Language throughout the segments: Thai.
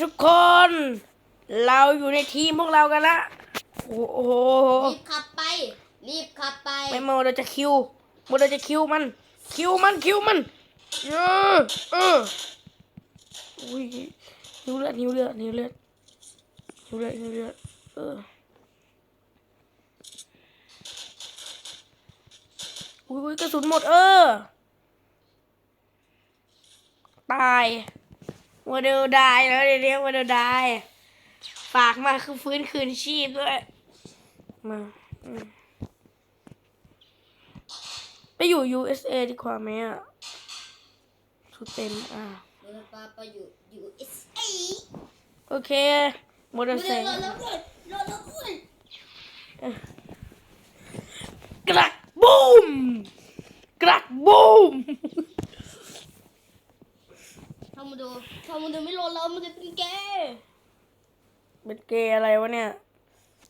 ทุกคน เราอยู่ในทีมพวกเรากันละโอ้โหรีบขับไป รีบขับไปไม่โมเราจะคิวโมเราจะคิวมัน คิวมันคิวมันเออเอออุ้ยหิวเลือดหิวเลือดหิวเลือดหิวเลือดหิวเลือดเอออุ้ยอุ้ยกระสุนหมดเออ ตาย โมเดลได้แล้วเดี๋ยวนี้โมเดลได้ฝากมาคือฟื้นคืนชีพด้วย มาอืมไปอยู่ USA ดีกว่าไหมอะชุดเต็มอะเรือปลาไปอยู่ USA โอเคโมเดลเรืเซอรอแล้วด้วยรอแล้วด้วยกรักบูมกรักบูม ถ้ามาดูถ้ามาดูไม่รอแล้วมันจะเป็นแกเป็นเกย์อะไรวะเนี่ย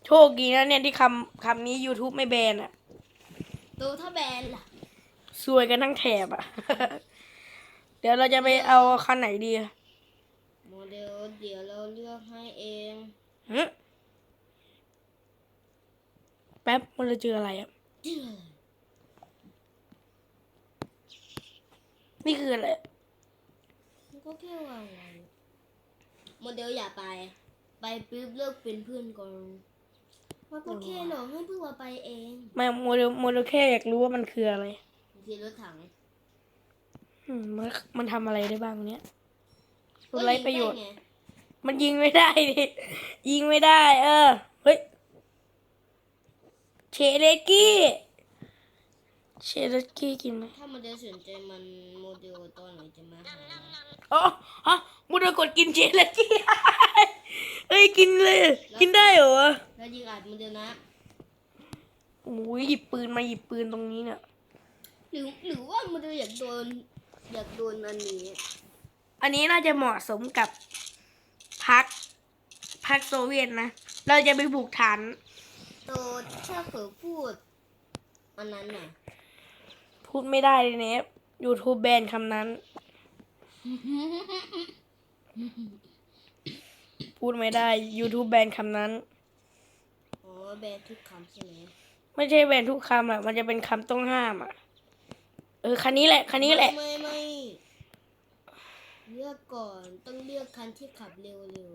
โชคดีนะเนี่ยที่คำคำนี้ YouTube ไม่แบนอะดูถ้าแบนล่ะซวยกันทั้งแถบอะเดี๋ยวเราจะไปเอาคันไหนดีอะโมเดลเดี๋ยวเราเลือกให้เองหึแป๊บมันจะเจออะไรอะชื่ออะไรนี่คืออะไรมัน ก็แค่ว่าอะไรโมเดลอย่าไป ไปปุ๊บเลิกเป็นเพื่อนก่อนมันก็แค่หลอกให้เพื่อนเราไปเองไม่โมเดลโมเดลแค่อยากรู้ว่ามันคืออะไรทีรถถังอืมมันมันทำอะไรได้บ้างเนี่ยไรประโยชน์ก็งได้ไงมันยิงไม่ได้ดิยิงไม่ได้ เออ เฮ้ยเชเลกี้เชเลกี้กินไหมถ้าโมเดลสนใจมันโมเดลตอนไหนจะมาหา อ๋อฮะมูเดลกดกินเชเลกี้เฮ้ยกินเลย กินได้เหรอแล้วยิงอัดโมเดลนะโอ้ยหยิบปืนมาหยิบปืนตรงนี้เนี่ยหรือหรือว่าโมเดลอยากโดนอยากโดนอันนี้ อันนี้น่าจะเหมาะสมกับพักพักโซเวียตนะ เราจะไปบุกฐานโตถ้าเผลอพูด อันนั้นน่ะ พูดไม่ได้เลยเนฟ YouTube แบนคำนั้น พูดไม่ได้ YouTube แบนคำนั้นอ๋อแบนทุกคำใช่ไหมไม่ใช่แบนทุกคำอะ มันจะเป็นคำต้องห้ามอะ เออคันนี้แหละคันนี้แหละ ไม่ไม่ไม่เลือกก่อนต้องเลือกคันที่ขับเร็วเร็ว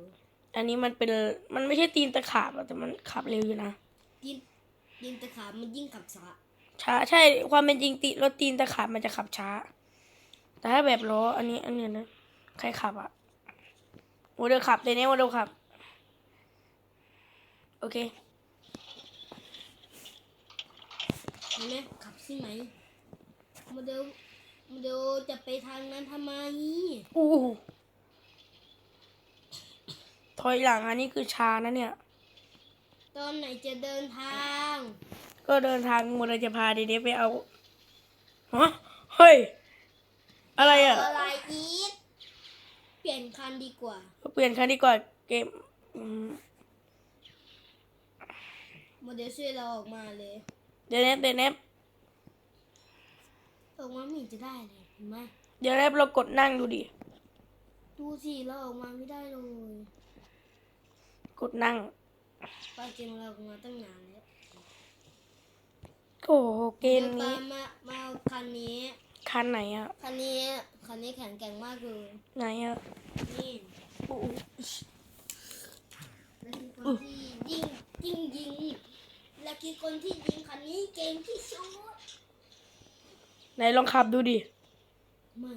อันนี้มันเป็นมันไม่ใช่ตีนตะขาบอะแต่มันขับเร็วอยู่นะยิงยิงตะขาบมันยิ่งขับช้าช้าใช่ความเป็นจริงติรถตีนตะขาบมันจะขับช้า แต่ถ้าแบบล้ออันนี้อันเนี้ยนะใครขับอะโมเดลขับแต่เนี้ยโมเดลขับ โอเคเห็นไหมขับใช่ไหมโมเดลโมเดลจะไปทางนั้นทำไมอู้หูถอยหลังอันนี้คือช้านะเนี่ย ตอนไหนจะเดินทาง ก็เดินทางหมดเลยจะพาเดเดไปเอาฮะเฮ้ย อะไรอะ อะไรอีกเปลี่ยนคันดีกว่า เปลี่ยนคันดีกว่าเกมอืมโมเดลช่วยเราออกมาเลย เดี๋ยวเนฟเดี๋ยวเนฟออกมาไม่เห็นจะได้เลยเห็นไหมเดี๋ยวเนฟเรากดนั่งดูดิ ดูสิเราออกมาไม่ได้เลย กดนั่งปาเกมเราออกมาตั้งนานแล้วโอ้โหเกมดี๋ยวนี้ตามมามาเอาคันนี้ คันไหนอะ คันนี้คันนี้แข็งแกร่งมากเลยไหนอะ นี่อู้หูและคือคนที่ยิงยิงยิง และคือคนที่ยิงคันนี้เก่งที่สุดไหนลองขับดูดิ ไม่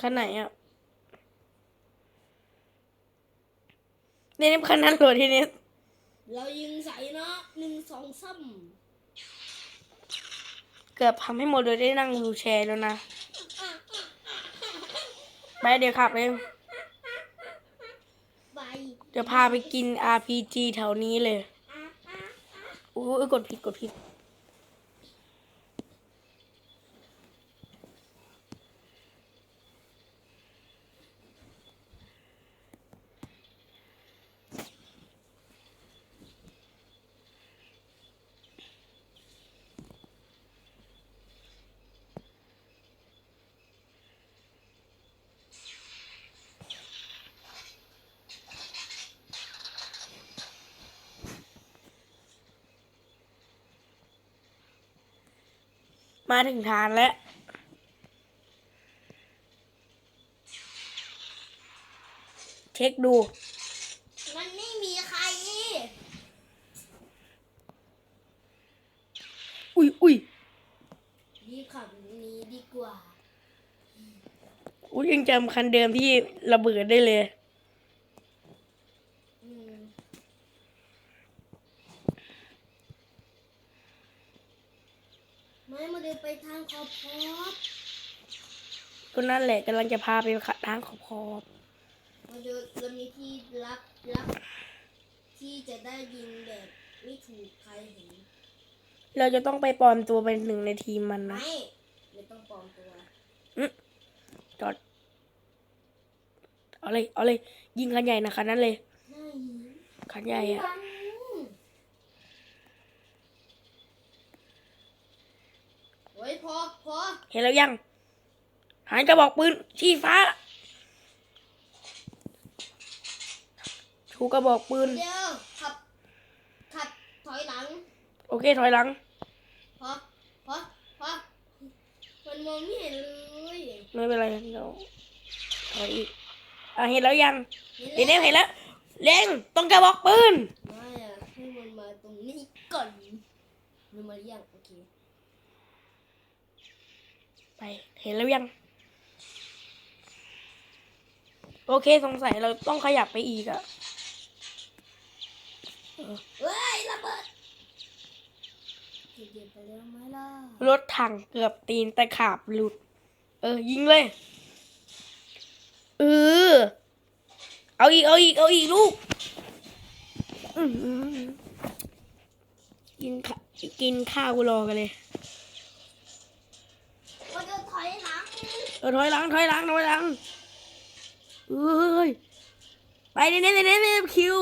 คันไหนอะเนฟคันนั้นเหรอที่เนฟเรายิงใส่นะหนึ่งสองซ้ เกือบทำให้โมเดลได้นั่งวิวแชร์แล้วนะ ไปเดี๋ยวขับเลยำไปเดี๋ยวพาไปกิน RPG แถวนี้เลยอู้ยกดผิดกดผิด มาถึงฐานแล้ว เช็คดู มันไม่มีใคร อุ้ยอุ้ยรีบขับหนีดีกว่า อุ้ยยังจำคันเดิมที่ระเบิดได้เลย อืมไม่มาเดินไปทางขอบขอบ ก็ นั่นแหละกำลังจะพาไปขัดทางขอบขอบมาเดินเรามีที่ลับลับที่จะได้ยิงแบบไม่ถูกใครเห็น เราจะต้องไปปลอมตัวเป็นหนึ่งในทีมมันนะ ไม่ไม่ต้องปลอมตัวจอด เอาเลย เอาเลย ยิงคันใหญ่นะคันนั้นเลยไม่คันใหญ่อะฟังเฮ้ยพอพอเห็นแล้วยัง หันกระบอกปืนชี้ฟ้า ชูกระบอกปืน เดี๋ยวขับขับถอยหลังโอเค ถอยหลัง พอพอพอมันมองไม่เห็นเลยไม่เป็นไรเดี๋ยวถอยอีกอะเห็นแล้วยังเห็นแล้วเห็นแล้วเล็งต้องกระบอกปืนไม่อะให้มันมาตรงนี้ก่อนมันมาหรือยังโอเคไปเห็นแล้วยัง โอเคสงสัยเราต้องขยับไปอีกอะเฮ้ยระเบิดเก็บไปแล้วไหมล่ะรถถังเกือบตีนตะขาบหลุด เออ ยิงเลย เออ เอาอีก เอาอีก เอาอีกลูกอื้อหือกินข้ากินข้าวกูรอกันเลยมันจะถอยหลังเออถอยหลังถอยหลังถอยหลัง เอ้ย ไปเน้นเน้นเน้นเน้นคิว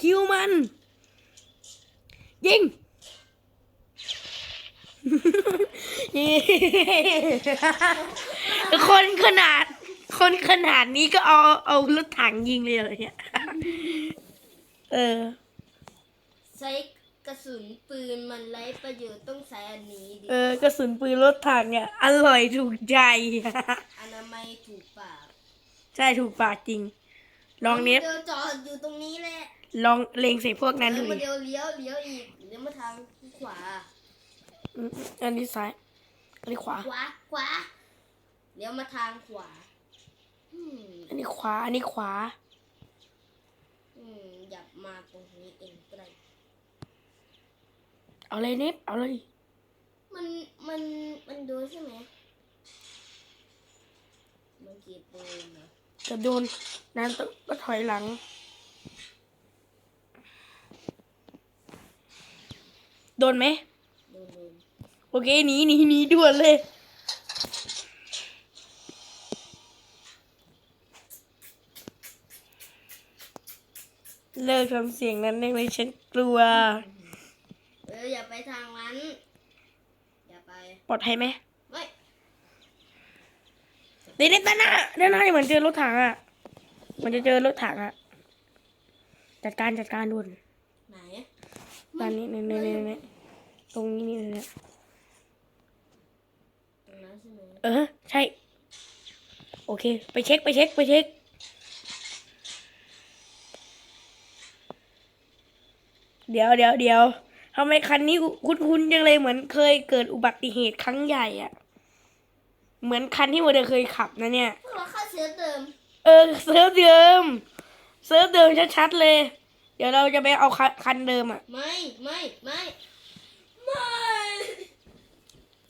คิวมัน ยิงคนขนาด คนขนาดนี้ก็เอาเอารถถังยิงเลยเหรอเนี่ย เออ ใช้กระสุนปืนมันไร้ประโยชน์ต้องใช้อันนี้ดิ เออกระสุนปืนรถถังเนี่ยอร่อยถูกใจ อนามัยถูกปาก ใช่ถูกปากจริง ลองเน็ตเดี๋ยวจอดอยู่ตรงนี้แหละลองเล็งใส่พวกนั้นแล้ดูวมาดิเดี๋ยวเลี้ยวเลี้ยวอีกเลี้ยวมาทางขวาอืมอันนี้ซ้าย อันนี้ขวา ขวาขวาเลี้ยวมาทางขวาอืมอันนี้ขวา อันนี้ขวา อืมอย่ามาตรงนี้เองก็ได้เอาเลยเน็ตเอาเลย มันมันมันโดนใช่ไหมมันเก็บปืนนะ จะโดนนั้นก็ถอยหลัง โดนไหมโดนโดนโอเคหนีหนีหนีด่วนเลย เลิกทำเสียงนั้นได้ไหมฉันกลัว เอออย่าไปทางนั้น อย่าไป ปลอดภัยไหมไม่ เด็กๆด้านหน้าด้านหน้าเหมือนเจอรถถังอะมันจะเจอรถถังอะจัดการจัดการด่วนไหนด้านนี้เนี่ยเนี่ยเนี่ยเนี่ยตรงนี้นี่เนี่ยตรงนั้นใช่ไหมเออใช่ โอเค ไปเช็คไปเช็คไปเช็คเดี๋ยวเดี๋ยวเดี๋ยวทำไมคันนี้คุ้นๆจังเลยเหมือนเคยเกิดอุบัติเหตุครั้งใหญ่อะ เหมือนคันที่โมเดลเคยขับนะเนี่ย พวกเราเข้าเสือเติมเออเซิร์ฟเดิมเซิร์ฟเดิมชัดๆเลย เดี๋ยวเราจะไปเอาคันคันเดิมอะไม่ไม่ไม่ไม่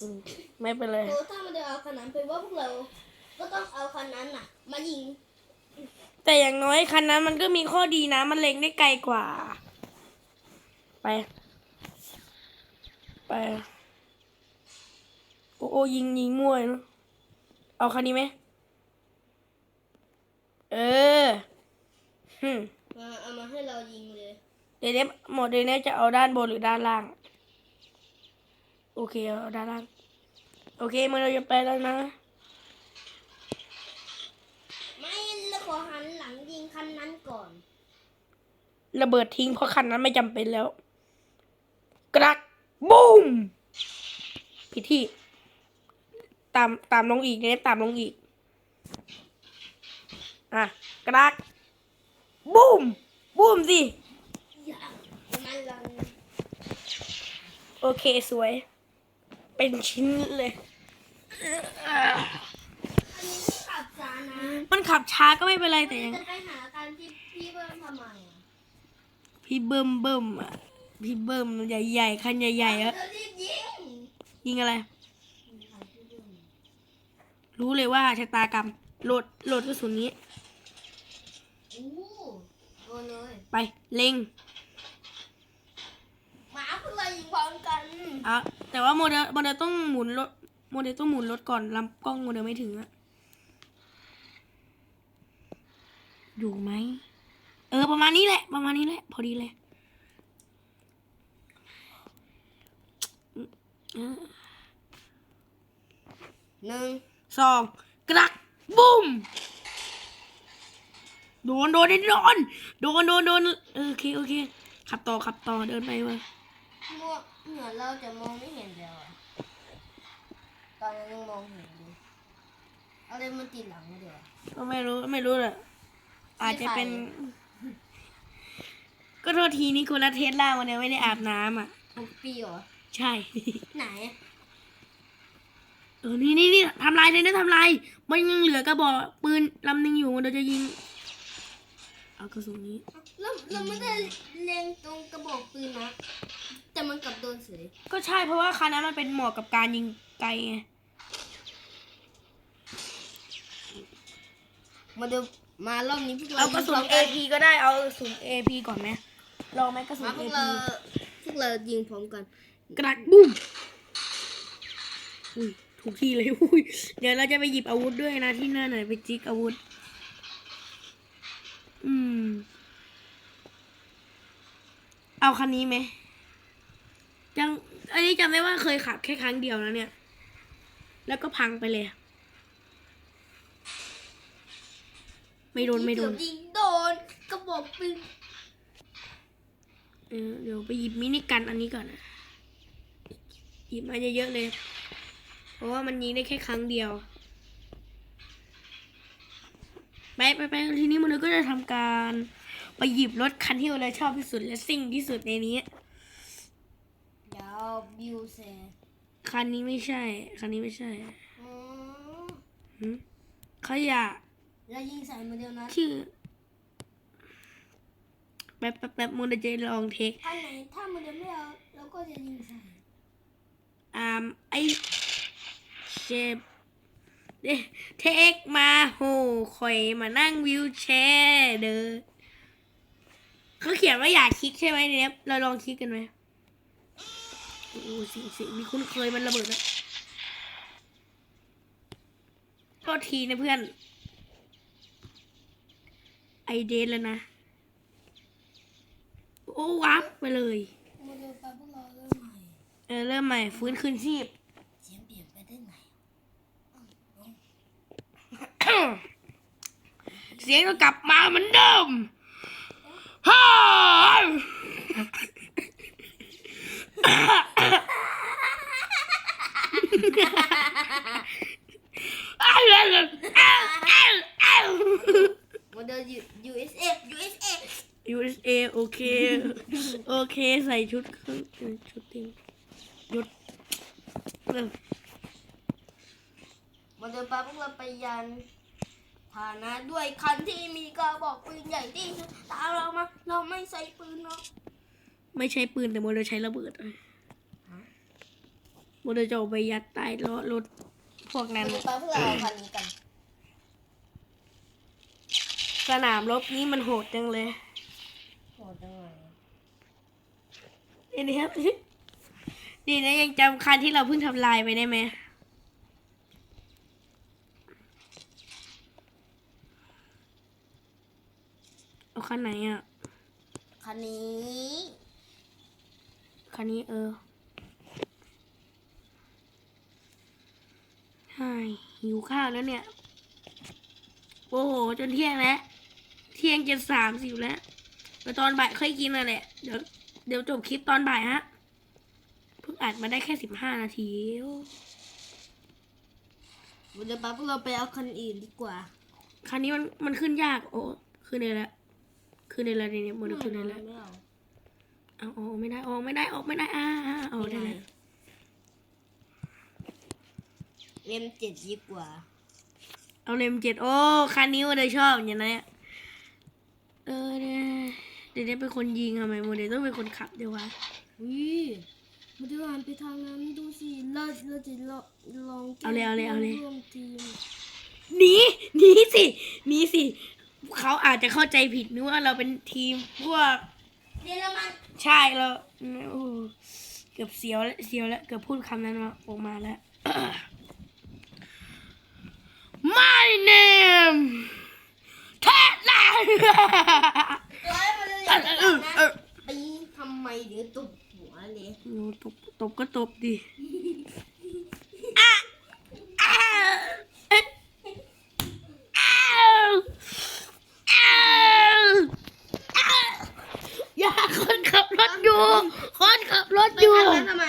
อืมไม่เป็นไร โอ้ถ้ามันจะเอาคันนั้นไปว่าพวกเรา ก็ต้องเอาคันนั้นน่ะ มายิงแต่อย่างน้อยคันนั้นมันก็มีข้อดีนะ มันเล็งได้ไกลกว่า ไป ไป โอ้โอ้ยิงยิงมั่วเนอะ เอาคันนี้ไหมเออฮึมมาเอามาให้เรายิงเลย เดี๋ยวเนี้ยหมดเดี๋ยวนี้จะเอาด้านบนหรือด้านล่าง โอเคเอาด้านล่าง โอเคมันเราจะไปแล้วนะ ไม่เราขอหันหลังยิงคันนั้นก่อน ระเบิดทิ้งเพราะคันนั้นไม่จำเป็นแล้ว กระดักบูมผิดที่ ต่ำต่ำลงอีกเนฟต่ำลงอีก อะกระดักบูมบูมสิอย่ามันลังโอเคสวย เป็นชิ้นเลยอันนี้ที่ขับช้านะมันขับช้าก็ไม่เป็นไรแต่ยังจะไปหาการที่พี่เบิ้มทำไมอะพี่เบิ่มเบิ่มอะพี่เบิ่มใหญ่ๆคันใหญ่ๆอะเธอรีบยิงยิงอะไร รู้เลยว่าชะตากรรมโหลดโหลดกระสุนนี้ อู้โดนเลยไปเล็งหมาเพื่อยิงพร้อมกันอะแต่ว่าโมเดลโมเดลต้องหมุนรถโมเดลต้องหมุนรถก่อนลำกล้องโมเดลไม่ถึงอะอยู่ไหมเออประมาณนี้แหละ ประมาณนี้แหละ พอดีเลยเออหนึ่ง สองกระดักบุ้มโดนโดนโดนโดนโดนโดนเออโอเคโอเคขับต่อขับต่อเดินไปเว้ยมัวเหมือนเราจะมองไม่เห็นเดียวอะตอนนั้นยังมองเห็นอยู่เอะไรมันติดหลังมาเดี๋ยวก็ไม่รู้ไม่รู้แหละอาจจะเป็น ก็โทษทีนี่คนละเทสลาวันนี้ไม่ได้อาบน้ำอะทุกปีเหรอ ใช่ ไหนเออนี่นี่นี่ทำลายเลยนะทำลาย มันยังเหลือกระบอกปืนลำหนึงอยู่เราจะยิง เอากระสุนนี้เราเราไม่ได้เล็งตรงกระบอกปืนนะ แต่มันกลับโดนเสยก็ใช่เพราะว่าคันนั้นมันเป็นเหมาะกับการยิงไกลไงมาดูมารอบนี้พวกเราเอากระสุนยิงพร้อม AP ก็ได้เอากระสุน AP ก่อนไหมลองไหมกระสุน มาพวก AP เราพวกเรายิงพร้อมกันกระดักบุ้มอุ้ย ถูกที่เลยอุ้ยเดี๋ยวเราจะไปหยิบอาวุธด้วยนะที่หน้าหน่อยไปจิกอาวุธ อืม เอาคันนี้ไหมยังอันนี้จำได้ว่าเคยขับแค่ครั้งเดียวแล้วเนี่ย แล้วก็พังไปเลย ไม่โดนไม่โดนเกือบยิงโดนกระบอกปืนเออเดี๋ยวไปหยิบมินิกันอันนี้ก่อนนะหยิบมาเยอะๆเลย เพราะว่ามันยิงได้แค่ครั้งเดียว ไปไปไปทีนี้มันก็จะทำการไปหยิบรถคันที่เราชอบที่สุดและซิ่งที่สุดในนี้เดี๋ยวบิวเซคันนี้ไม่ใช่ คันนี้ไม่ใช่อืมหืมขยะแล้วยิงใส่มาเดียวนะชื่อแป๊บแป๊บแป๊บมันจะลองเทคถ้าไหนถ้ามันเดียวไม่เอาเราก็จะยิงใส่อามไอ เชฟเดเทคมาโหข่อยมานั่งวิวแชร์เด้อเขาเขียนว่าอยากคลิกใช่ไหมเนี่ยเราลองคลิกกันไหมโอ้โหเสิสิมีคุ้นเคยมันระเบิดนะก็ทีนะเพื่อน ไอเดนแล้วนะ โอ้วับไปเลยมาเดียวไปพวกเราเริ่มใหม่เออเริ่มใหม่ฟื้นคืนชีพ เสียงเปลี่ยนไปได้ไหน เสียงก็กลับมาเหมือนเดิมฮ่าอ้าวอ้าวอ้าวอ้าวอ้าวมาเดียว USA USA USA โอเค โอเคใส่ชุดเครื่องเออชุดเต็มหยุดเออมาเดินไปพวกเราไปยัน ฐานะด้วยคันที่มีกระบอกปืนใหญ่ที่สุดตามเรามา เราไม่ใส่ปืนเนาะไม่ใช่ปืนแต่โมเดลใช้ระเบิดอะโมเดลจะเอาไปยัดใต้ล้อรถพวกมานั้นเดินไปพวกเราเอาคันนี้กัน สนามรบนี้มันโหดจังเลยโหดจังเลยเดี๋ยวนะครับ ดีนะยังจำคันที่เราเพิ่งทำลายไปได้ไหมเอาคั นไหนอะ คันนี้ คันนี้เออใช่หิวข้าวแล้วเนี่ย โอ้โห จนเที่ยงแล้ว เที่ยงจะสามสิบแล้วไปตอนบ่ายค่อยกินน่ะแหละเดี๋ยวเดี๋ยวจบคลิปตอนบ่ายฮะ เพิ่งอัดมาได้แค่สิบห้านาทีโอ้เดี๋ยวป้าพวกเราไปเอาคันอื่นดีกว่า คันนี้มันมันขึ้นยาก โอ้ ขึ้นได้แล้ว ขึ้นได้แล้วเนี่ยมันขึ้นได้แล้วไม่เอาเอาออกไม่ได้ออกไม่ได้ออกไม่ได้อ่าอ่าเอาได้แล้วเล่มเจ็ดดีกว่า เอาเลมเจ็ดโอ้คันนี้โมเดลชอบอย่างนี้นเออเนี่ยเดี๋ยวนี้เป็นคนยิงทำไมโมเดลต้องเป็นคนขับเดี๋ยววะวิมาดูอ่านไปทางนั้นดูสิเราเราจะลองลองแก้เอาเลยเอาเลยเอาเลยร่วมทีมหนีหนีสิหนีสิ เขาอาจจะเข้าใจผิดนึกว่าเราเป็นทีมพวกเยอรมันใช่แล้วโอ้โหเกือบเสียวแล้วเสียวแล้วเกือบพูดคำนั้นมาออกมาแล้ว My name เทสลาเอ้ยมาเลยเออเออเออไปทำไมเดี๋ยวตบหัวเลย โอ้ตบตบก็ตบดิอะอะเอ๊ะอ้าวอ้าวอ้าวอย่าคนขับรถอยู่ คนขับรถ ไป อยู่ ทำนั้นทำไม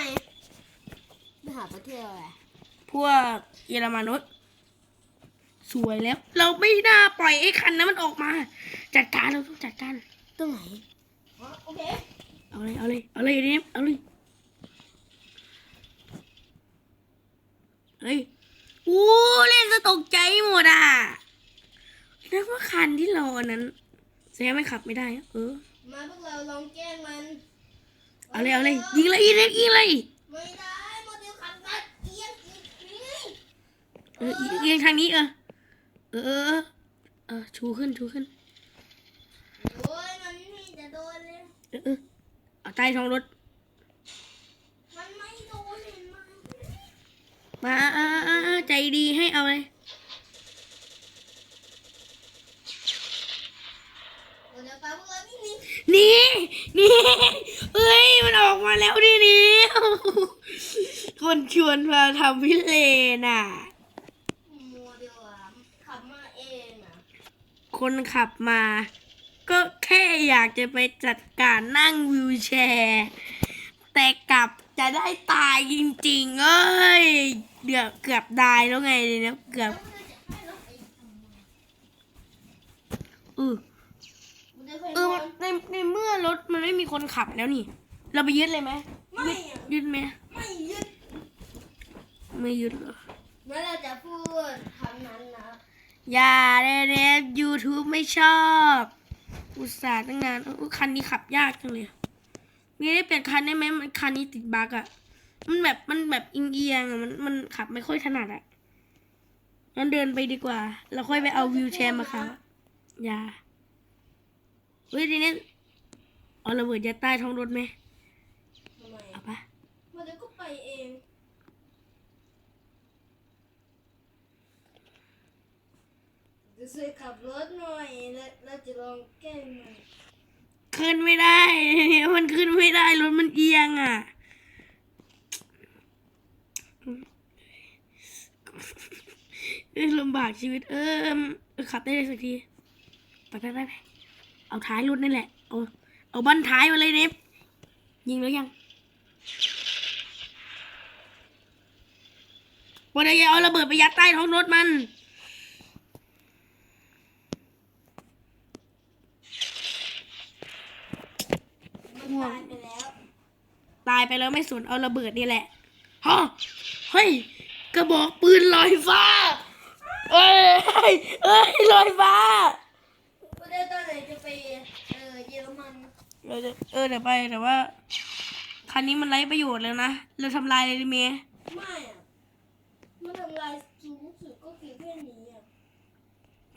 ไปหาประเทศอะไร พวกเยอรมันนสวยแล้ว เราไม่น่าปล่อยไอ้คันนั้นมันออกมา จัดการเราต้องจัดการ ตรงไหนอ๋อโอเค เอาเลย เอาเลย เอาเลยเนี่ยเอาเลยเฮ้ยอู้เล่นสะตกใจหมดอะนึกว่าคันที่เราอันนั้นแสดง ไม่ขับไม่ได้อะเออ มาพวกเราลองแกล้งมัน เอาเลยเอาเลยยิงเลยยิงเลยยิงเลยไม่ได้โมเดลขับรถเอียงอีกทีเออยิงทางนี้เออเออเออเออเออชูขึ้นชูขึ้นโอ้ยมันนี่จะโดนเลยเออเออเอาใต้ท้องรถมันไม่โดนเห็นไหมมาอ่าอ่าอ่าใจดีให้เอาเลย โมเดลปาพวกเรา นี่นี่นี่นี่เอ้ยมันออกมาแล้วดินี่คนชวนมาทำพิเลนอะโมเดลอะขับมาเองอะคนขับมา ก็แค่อยากจะไปจัดการนั่งวิวแชร์ แต่กลับจะได้ตายจริงๆ เอ้ยเดี๋ยวเกือบตายแล้วไงเนี่ยเกือบแล้วมันจะให้ เราไปทำไมเออโมเดลเคยเอโดอนในในเมื่อรถมันไม่มีคนขับแล้วนี่ เราไปยึดเลยไหมไม่อะยึดไหมไม่ยึดไม่ยึดเหรอแล้วเราจะพูดคำนั้นนะ อย่าเลยเนฟยูทูบไม่ชอบ อุตส่าห์ตั้งนานอุ๊ยคันนี้ขับยากจังเลย มีได้เปลี่ยนคันได้ไหมมันคันนี้ติดบั๊กอะมันแบบมันแบบอิงเอียงๆอะมันมันขับไม่ค่อยถนัดอะงั้นเดินไปดีกว่า แล้วค่อยไปเอาวิวแชร์มาครับอย่า เฮ้ยทีนี้เอาระเบิดยัดใต้ท้องรถไหมทำไมเอาปะโมเดลก็ไปเองจะช่วยขับรถหน่อยแล้วเราจะลองแกล้งมันขึ้นไม่ได้ มันขึ้นไม่ได้รถมันเอียงอะเอ้ยลำบากชีวิตเออขับได้เลยสักที ไปไปไปไป เอาท้ายรถนี่แหละ เอาเอาบั้นท้ายมาเลยเนฟยิงแล้วยังวันนี้เอาระเบิดไปยัดใต้ท้องรถมันมัน ตายไปแล้ว ตายไปแล้วไม่สนเอาระเบิดนี่แหละฮะเฮ้ยกระบอกปืนลอยฟ้าเอ้ยเอ้ยลอยฟ้าโมเดลตอ นไหนจะไปเออเยอรมันเราจะเออเดี๋ยวไปแต่ว่าคันนี้มันไร้ประโยชน์แล้วนะเราทำลายเลยดิเมย์ไม่อะมันทำลายสูงสุดก็เพียงแค่นี้อะ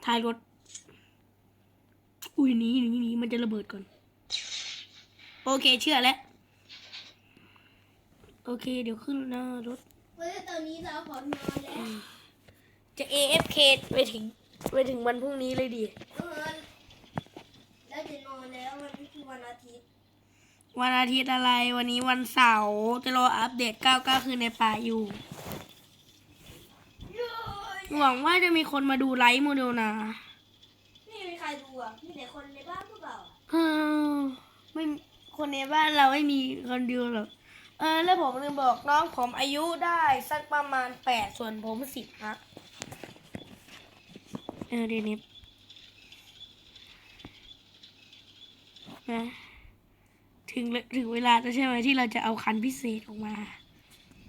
ท้ายรถ อุ้ยหนีหนีหนีมันจะระเบิดก่อน โอเคเชื่อแล้ว โอเค เดี๋ยวขึ้นหน้ารถโมเดลตอนนี้เราขอนอนแล้ว จะ AFK ไปถึง ไปถึงวันพรุ่งนี้เลยดิเออแล้วจะนอนแล้ววันนี้คือวันอาทิตย์ วันอาทิตย์อะไรวันนี้วันเสาร์จะรออัปเดต 99 คืนในป่าอยู่ หวังว่าจะมีคนมาดูไลฟ์โมเดลนะไม่มีใครดูอะมีแต่คนในบ้านพวกเราอะฮึ่มไม่คนในบ้านเราไม่มีคนดูหรอกเออแล้วผมลืมบอกน้องผมอายุได้สักประมาณ8ส่วนผม10นะเออเดนิฟ นะถึงเลถึงเวลาแล้วใช่ไหมที่เราจะเอาคันพิเศษออกมา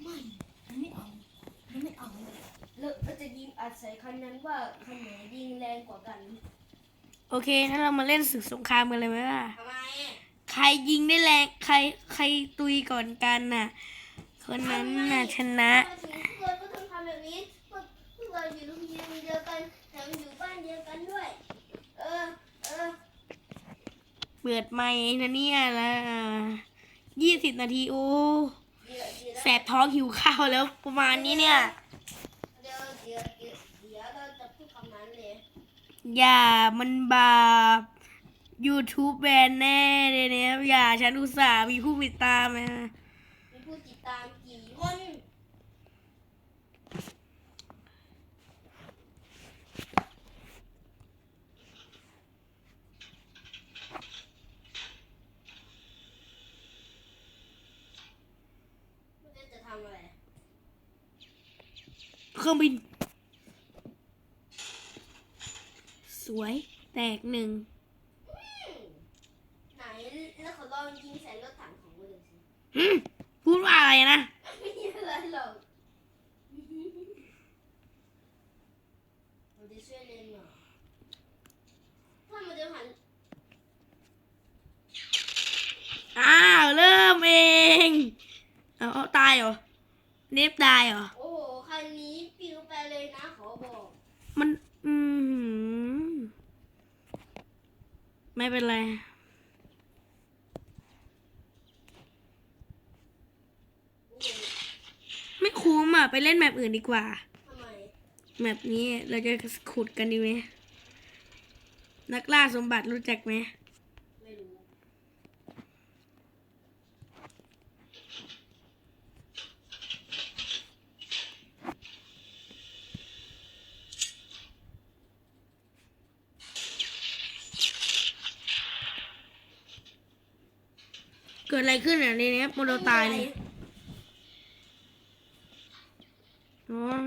ไม่มันไม่เอามันไม่เอาเราเราจะยิงอัดใส่คันนั้นว่าคันไหนยิงแรงกว่ากัน โอเคถ้าเรามาเล่นศึกสงครามกันเลยไหมล่ะทำไมใครยิงได้แรงใครใครตุยก่อนกันน่ะ คนนั้นน่ะชนะ เปิดไม้นะเนี่ยนะยี่สิบนาทีโอ้แสบท้องหิวข้าวแล้วประมาณนี้เนี่ยเดี๋ยวเดี๋ยวเดี๋ยวเดี๋ยวเราจะพูดคำนั้นเลยอย่ามันบาป YouTube แบนแน่เลยเนี่ยอย่าฉันอุตส่าห์มีผู้ติดตามนะ มีผู้ติดตามกี่คน มันจะทำอะไร เครื่องบิน สวยแตกหนึ่งไหนแล้วเขาลองยิงใส่รถถังของมึงสิหึพูดว่าอะไรนะไม่มีอะไรหรอกมันจะช่วยเล่นเหรอถ้ามันจะหันอ้าว เริ่มเอง เอาเอาตายเหรอเนฟตายเหรอ โอ้โห คันนี้ปิวไปเลยนะขอบอก มัน อืมไม่เป็นไร ไม่คุ้มอะ ไปเล่นแมปอื่นดีกว่า ทำไมแมปนี้เราจะขุดกันดีไหม นักล่าสมบัติรู้จักไหม กิดอะไรขึ้นอะในนี้โมโดตายเลยอ๋อ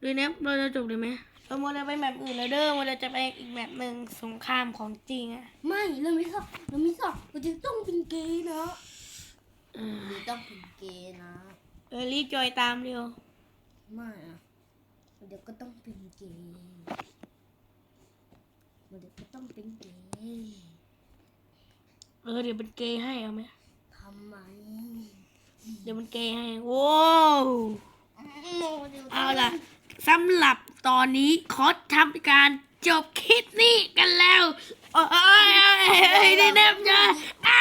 เดี๋ยวนี้เราจะจบเลยไหมเราโมเดลไปแมปอื่นแล้วเด้อโมเดลจะไปอีกแมปหนึ่งสงครามของจริงอะไม่เราไม่ชอบเราไม่ชอบเราจะต้องเป็นเกย์นะอ่าเราต้องเป็นเกย์นะเออรีบจอยตามเร็วไม่อะเดี๋ยวก็ต้องเป็นเกย์เดี๋ยวก็ต้องเป็นเกย์ เออเดี๋ยวเป็นเกย์ให้เอาไหมทำไมเดี๋ยวเป็นเกย์ให้โว้วเอาล่ะสำหรับตอนนี้ขอทำการจบคลิปนี้กันแล้ว โอ้ยโอ้ยโอ้ยได้แนบจ้ะไอ้